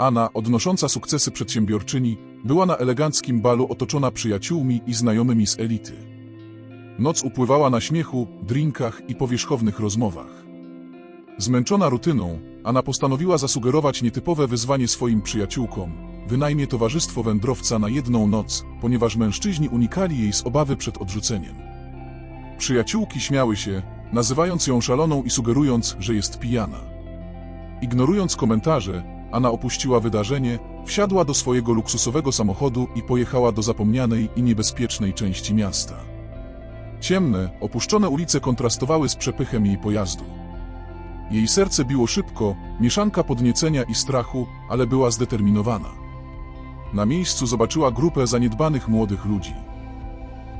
Anna, odnosząca sukcesy przedsiębiorczyni, była na eleganckim balu otoczona przyjaciółmi i znajomymi z elity. Noc upływała na śmiechu, drinkach i powierzchownych rozmowach. Zmęczona rutyną, Anna postanowiła zasugerować nietypowe wyzwanie swoim przyjaciółkom. Wynajmie towarzystwo wędrowca na jedną noc, ponieważ mężczyźni unikali jej z obawy przed odrzuceniem. Przyjaciółki śmiały się, nazywając ją szaloną i sugerując, że jest pijana. Ignorując komentarze, Anna opuściła wydarzenie, wsiadła do swojego luksusowego samochodu i pojechała do zapomnianej i niebezpiecznej części miasta. Ciemne, opuszczone ulice kontrastowały z przepychem jej pojazdu. Jej serce biło szybko, mieszanka podniecenia i strachu, ale była zdeterminowana. Na miejscu zobaczyła grupę zaniedbanych młodych ludzi.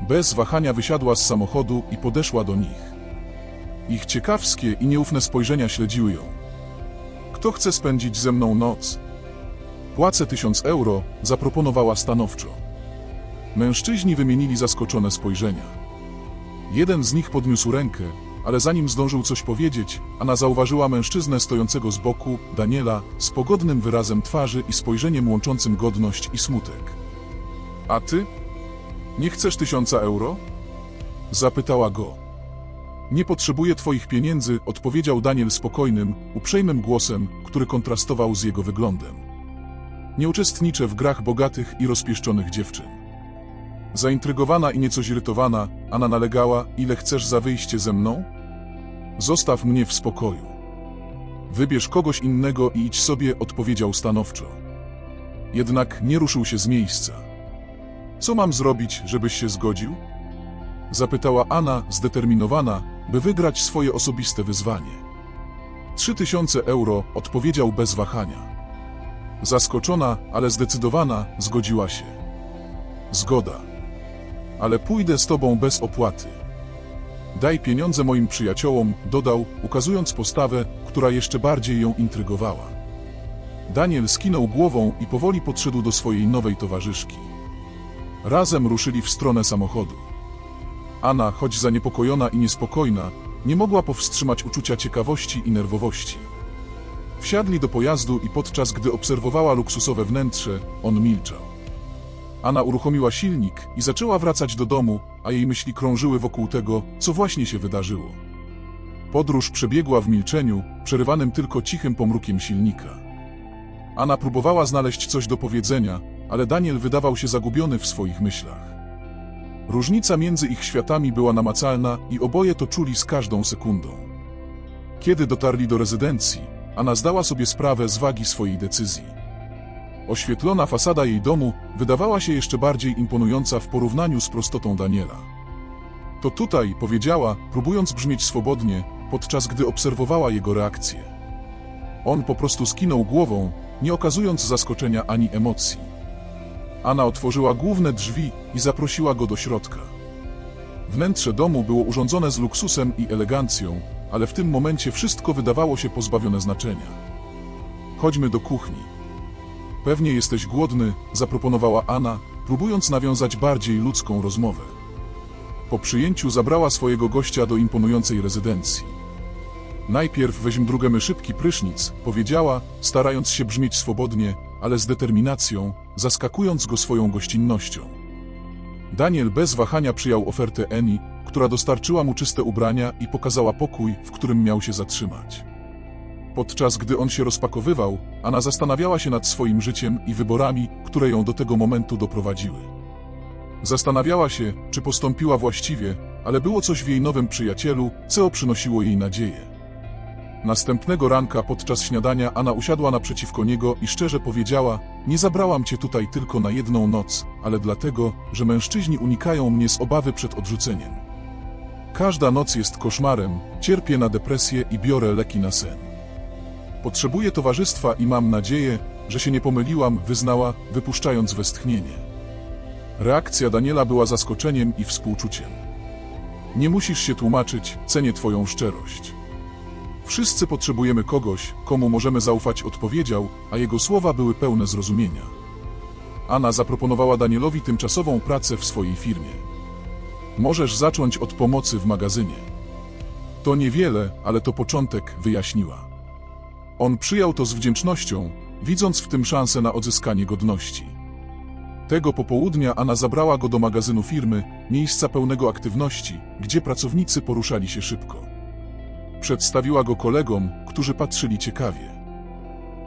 Bez wahania wysiadła z samochodu i podeszła do nich. Ich ciekawskie i nieufne spojrzenia śledziły ją. Kto chce spędzić ze mną noc? Płacę tysiąc euro, zaproponowała stanowczo. Mężczyźni wymienili zaskoczone spojrzenia. Jeden z nich podniósł rękę, ale zanim zdążył coś powiedzieć, Anna zauważyła mężczyznę stojącego z boku, Daniela, z pogodnym wyrazem twarzy i spojrzeniem łączącym godność i smutek. A ty? Nie chcesz tysiąca euro? Zapytała go. Nie potrzebuję twoich pieniędzy, odpowiedział Daniel spokojnym, uprzejmym głosem, który kontrastował z jego wyglądem. Nie uczestniczę w grach bogatych i rozpieszczonych dziewczyn. Zaintrygowana i nieco zirytowana, Anna nalegała, ile chcesz za wyjście ze mną? Zostaw mnie w spokoju. Wybierz kogoś innego i idź sobie, odpowiedział stanowczo. Jednak nie ruszył się z miejsca. Co mam zrobić, żebyś się zgodził? Zapytała Anna, zdeterminowana, by wygrać swoje osobiste wyzwanie. Trzy tysiące euro, odpowiedział bez wahania. Zaskoczona, ale zdecydowana, zgodziła się. Zgoda. Ale pójdę z tobą bez opłaty. Daj pieniądze moim przyjaciołom, dodał, ukazując postawę, która jeszcze bardziej ją intrygowała. Daniel skinął głową i powoli podszedł do swojej nowej towarzyszki. Razem ruszyli w stronę samochodu. Anna, choć zaniepokojona i niespokojna, nie mogła powstrzymać uczucia ciekawości i nerwowości. Wsiadli do pojazdu i podczas gdy obserwowała luksusowe wnętrze, on milczał. Anna uruchomiła silnik i zaczęła wracać do domu, a jej myśli krążyły wokół tego, co właśnie się wydarzyło. Podróż przebiegła w milczeniu, przerywanym tylko cichym pomrukiem silnika. Anna próbowała znaleźć coś do powiedzenia, ale Daniel wydawał się zagubiony w swoich myślach. Różnica między ich światami była namacalna i oboje to czuli z każdą sekundą. Kiedy dotarli do rezydencji, Anna zdała sobie sprawę z wagi swojej decyzji. Oświetlona fasada jej domu wydawała się jeszcze bardziej imponująca w porównaniu z prostotą Daniela. To tutaj, powiedziała, próbując brzmieć swobodnie, podczas gdy obserwowała jego reakcję. On po prostu skinął głową, nie okazując zaskoczenia ani emocji. Anna otworzyła główne drzwi i zaprosiła go do środka. Wnętrze domu było urządzone z luksusem i elegancją, ale w tym momencie wszystko wydawało się pozbawione znaczenia. Chodźmy do kuchni. Pewnie jesteś głodny, zaproponowała Anna, próbując nawiązać bardziej ludzką rozmowę. Po przyjęciu zabrała swojego gościa do imponującej rezydencji. Najpierw weźmiemy szybki prysznic, powiedziała, starając się brzmieć swobodnie, ale z determinacją, zaskakując go swoją gościnnością. Daniel bez wahania przyjął ofertę Eni, która dostarczyła mu czyste ubrania i pokazała pokój, w którym miał się zatrzymać. Podczas gdy on się rozpakowywał, Anna zastanawiała się nad swoim życiem i wyborami, które ją do tego momentu doprowadziły. Zastanawiała się, czy postąpiła właściwie, ale było coś w jej nowym przyjacielu, co przynosiło jej nadzieję. Następnego ranka podczas śniadania Anna usiadła naprzeciwko niego i szczerze powiedziała: Nie zabrałam cię tutaj tylko na jedną noc, ale dlatego, że mężczyźni unikają mnie z obawy przed odrzuceniem. Każda noc jest koszmarem, cierpię na depresję i biorę leki na sen. Potrzebuję towarzystwa i mam nadzieję, że się nie pomyliłam, wyznała, wypuszczając westchnienie. Reakcja Daniela była zaskoczeniem i współczuciem. Nie musisz się tłumaczyć, cenię twoją szczerość. Wszyscy potrzebujemy kogoś, komu możemy zaufać, odpowiedział, a jego słowa były pełne zrozumienia. Anna zaproponowała Danielowi tymczasową pracę w swojej firmie. Możesz zacząć od pomocy w magazynie. To niewiele, ale to początek, wyjaśniła. On przyjął to z wdzięcznością, widząc w tym szansę na odzyskanie godności. Tego popołudnia Anna zabrała go do magazynu firmy, miejsca pełnego aktywności, gdzie pracownicy poruszali się szybko. Przedstawiła go kolegom, którzy patrzyli ciekawie.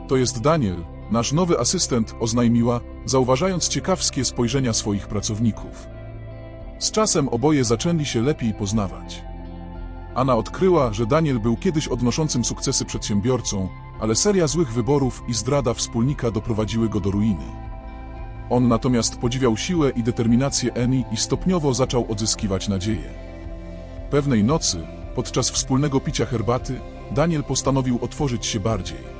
To jest Daniel, nasz nowy asystent, oznajmiła, zauważając ciekawskie spojrzenia swoich pracowników. Z czasem oboje zaczęli się lepiej poznawać. Anna odkryła, że Daniel był kiedyś odnoszącym sukcesy przedsiębiorcą, ale seria złych wyborów i zdrada wspólnika doprowadziły go do ruiny. On natomiast podziwiał siłę i determinację Eni i stopniowo zaczął odzyskiwać nadzieję. Pewnej nocy, podczas wspólnego picia herbaty, Daniel postanowił otworzyć się bardziej.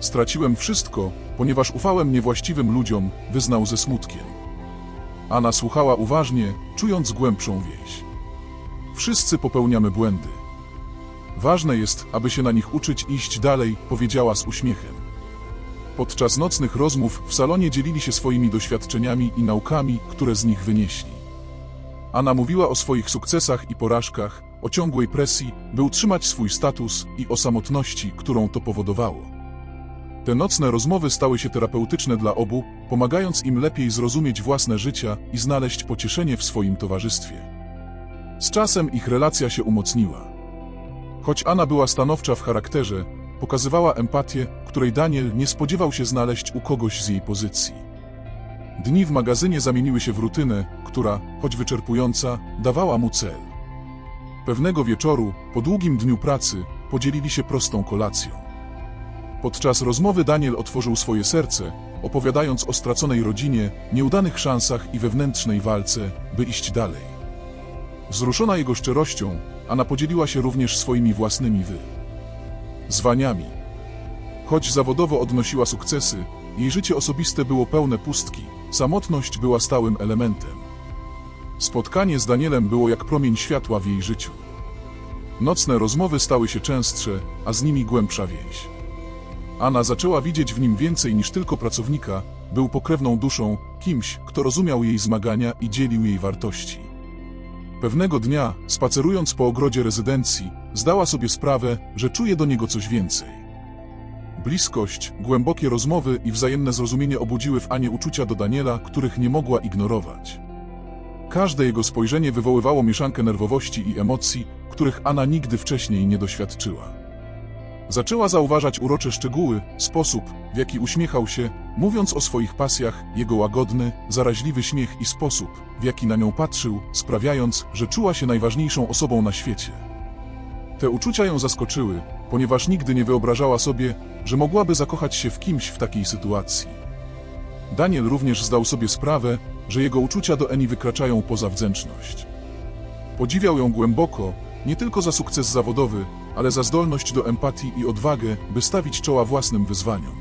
Straciłem wszystko, ponieważ ufałem niewłaściwym ludziom, wyznał ze smutkiem. Anna słuchała uważnie, czując głębszą więź. Wszyscy popełniamy błędy. Ważne jest, aby się na nich uczyć iść dalej, powiedziała z uśmiechem. Podczas nocnych rozmów w salonie dzielili się swoimi doświadczeniami i naukami, które z nich wynieśli. Anna mówiła o swoich sukcesach i porażkach, o ciągłej presji, by utrzymać swój status i o samotności, którą to powodowało. Te nocne rozmowy stały się terapeutyczne dla obu, pomagając im lepiej zrozumieć własne życia i znaleźć pocieszenie w swoim towarzystwie. Z czasem ich relacja się umocniła. Choć Anna była stanowcza w charakterze, pokazywała empatię, której Daniel nie spodziewał się znaleźć u kogoś z jej pozycji. Dni w magazynie zamieniły się w rutynę, która, choć wyczerpująca, dawała mu cel. Pewnego wieczoru, po długim dniu pracy, podzielili się prostą kolacją. Podczas rozmowy Daniel otworzył swoje serce, opowiadając o straconej rodzinie, nieudanych szansach i wewnętrznej walce, by iść dalej. Wzruszona jego szczerością, Anna podzieliła się również swoimi własnymi wy. Zwaniami. Choć zawodowo odnosiła sukcesy, jej życie osobiste było pełne pustki, samotność była stałym elementem. Spotkanie z Danielem było jak promień światła w jej życiu. Nocne rozmowy stały się częstsze, a z nimi głębsza więź. Anna zaczęła widzieć w nim więcej niż tylko pracownika, był pokrewną duszą, kimś, kto rozumiał jej zmagania i dzielił jej wartości. Pewnego dnia, spacerując po ogrodzie rezydencji, zdała sobie sprawę, że czuje do niego coś więcej. Bliskość, głębokie rozmowy i wzajemne zrozumienie obudziły w Anie uczucia do Daniela, których nie mogła ignorować. Każde jego spojrzenie wywoływało mieszankę nerwowości i emocji, których Anna nigdy wcześniej nie doświadczyła. Zaczęła zauważać urocze szczegóły, sposób, w jaki uśmiechał się, mówiąc o swoich pasjach, jego łagodny, zaraźliwy śmiech i sposób, w jaki na nią patrzył, sprawiając, że czuła się najważniejszą osobą na świecie. Te uczucia ją zaskoczyły, ponieważ nigdy nie wyobrażała sobie, że mogłaby zakochać się w kimś w takiej sytuacji. Daniel również zdał sobie sprawę, że jego uczucia do Eni wykraczają poza wdzięczność. Podziwiał ją głęboko, nie tylko za sukces zawodowy, ale za zdolność do empatii i odwagę, by stawić czoła własnym wyzwaniom.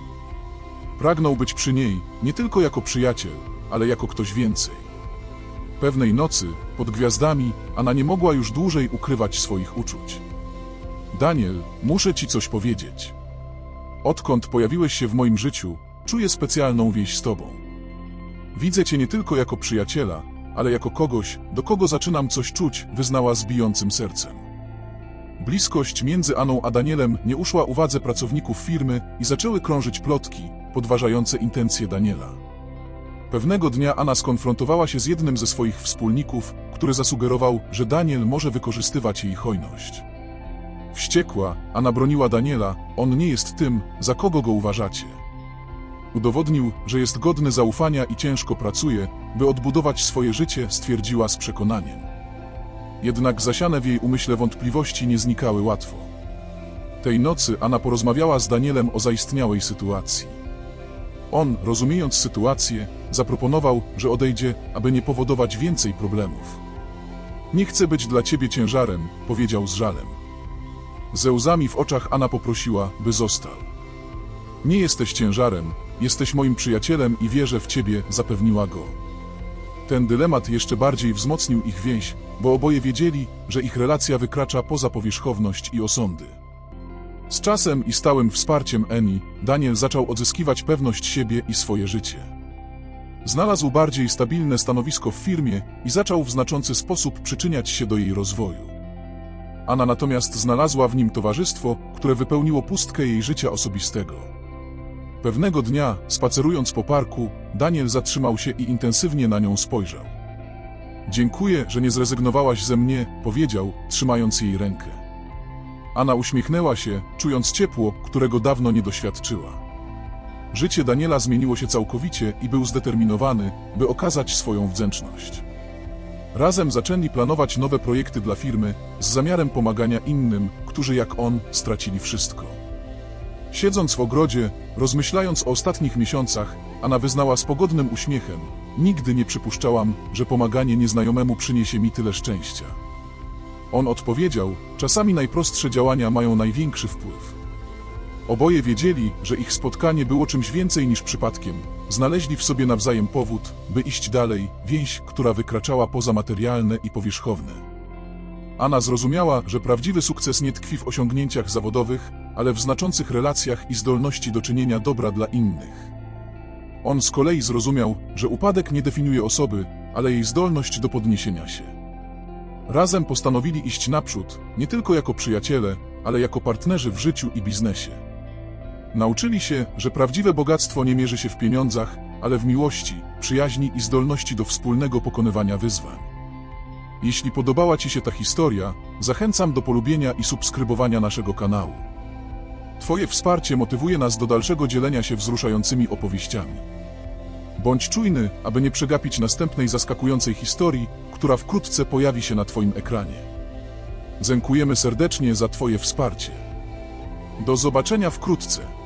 Pragnął być przy niej, nie tylko jako przyjaciel, ale jako ktoś więcej. Pewnej nocy, pod gwiazdami, Anna nie mogła już dłużej ukrywać swoich uczuć. Daniel, muszę ci coś powiedzieć. Odkąd pojawiłeś się w moim życiu, czuję specjalną więź z tobą. Widzę cię nie tylko jako przyjaciela, ale jako kogoś, do kogo zaczynam coś czuć, wyznała z bijącym sercem. Bliskość między Aną a Danielem nie uszła uwadze pracowników firmy i zaczęły krążyć plotki, podważające intencje Daniela. Pewnego dnia Anna skonfrontowała się z jednym ze swoich wspólników, który zasugerował, że Daniel może wykorzystywać jej hojność. Wściekła, Anna broniła Daniela, on nie jest tym, za kogo go uważacie. Udowodnił, że jest godny zaufania i ciężko pracuje, by odbudować swoje życie, stwierdziła z przekonaniem. Jednak zasiane w jej umyśle wątpliwości nie znikały łatwo. Tej nocy Anna porozmawiała z Danielem o zaistniałej sytuacji. On, rozumiejąc sytuację, zaproponował, że odejdzie, aby nie powodować więcej problemów. Nie chcę być dla ciebie ciężarem, powiedział z żalem. Ze łzami w oczach Anna poprosiła, by został. Nie jesteś ciężarem, jesteś moim przyjacielem i wierzę w ciebie, zapewniła go. Ten dylemat jeszcze bardziej wzmocnił ich więź, bo oboje wiedzieli, że ich relacja wykracza poza powierzchowność i osądy. Z czasem i stałym wsparciem Eni, Daniel zaczął odzyskiwać pewność siebie i swoje życie. Znalazł bardziej stabilne stanowisko w firmie i zaczął w znaczący sposób przyczyniać się do jej rozwoju. Anna natomiast znalazła w nim towarzystwo, które wypełniło pustkę jej życia osobistego. Pewnego dnia, spacerując po parku, Daniel zatrzymał się i intensywnie na nią spojrzał. Dziękuję, że nie zrezygnowałaś ze mnie, powiedział, trzymając jej rękę. Anna uśmiechnęła się, czując ciepło, którego dawno nie doświadczyła. Życie Daniela zmieniło się całkowicie i był zdeterminowany, by okazać swoją wdzięczność. Razem zaczęli planować nowe projekty dla firmy z zamiarem pomagania innym, którzy jak on stracili wszystko. Siedząc w ogrodzie, rozmyślając o ostatnich miesiącach, Anna wyznała z pogodnym uśmiechem: Nigdy nie przypuszczałam, że pomaganie nieznajomemu przyniesie mi tyle szczęścia. On odpowiedział: Czasami najprostsze działania mają największy wpływ. Oboje wiedzieli, że ich spotkanie było czymś więcej niż przypadkiem. Znaleźli w sobie nawzajem powód, by iść dalej, więź, która wykraczała poza materialne i powierzchowne. Anna zrozumiała, że prawdziwy sukces nie tkwi w osiągnięciach zawodowych, ale w znaczących relacjach i zdolności do czynienia dobra dla innych. On z kolei zrozumiał, że upadek nie definiuje osoby, ale jej zdolność do podniesienia się. Razem postanowili iść naprzód, nie tylko jako przyjaciele, ale jako partnerzy w życiu i biznesie. Nauczyli się, że prawdziwe bogactwo nie mierzy się w pieniądzach, ale w miłości, przyjaźni i zdolności do wspólnego pokonywania wyzwań. Jeśli podobała Ci się ta historia, zachęcam do polubienia i subskrybowania naszego kanału. Twoje wsparcie motywuje nas do dalszego dzielenia się wzruszającymi opowieściami. Bądź czujny, aby nie przegapić następnej zaskakującej historii, która wkrótce pojawi się na Twoim ekranie. Dziękujemy serdecznie za Twoje wsparcie. Do zobaczenia wkrótce.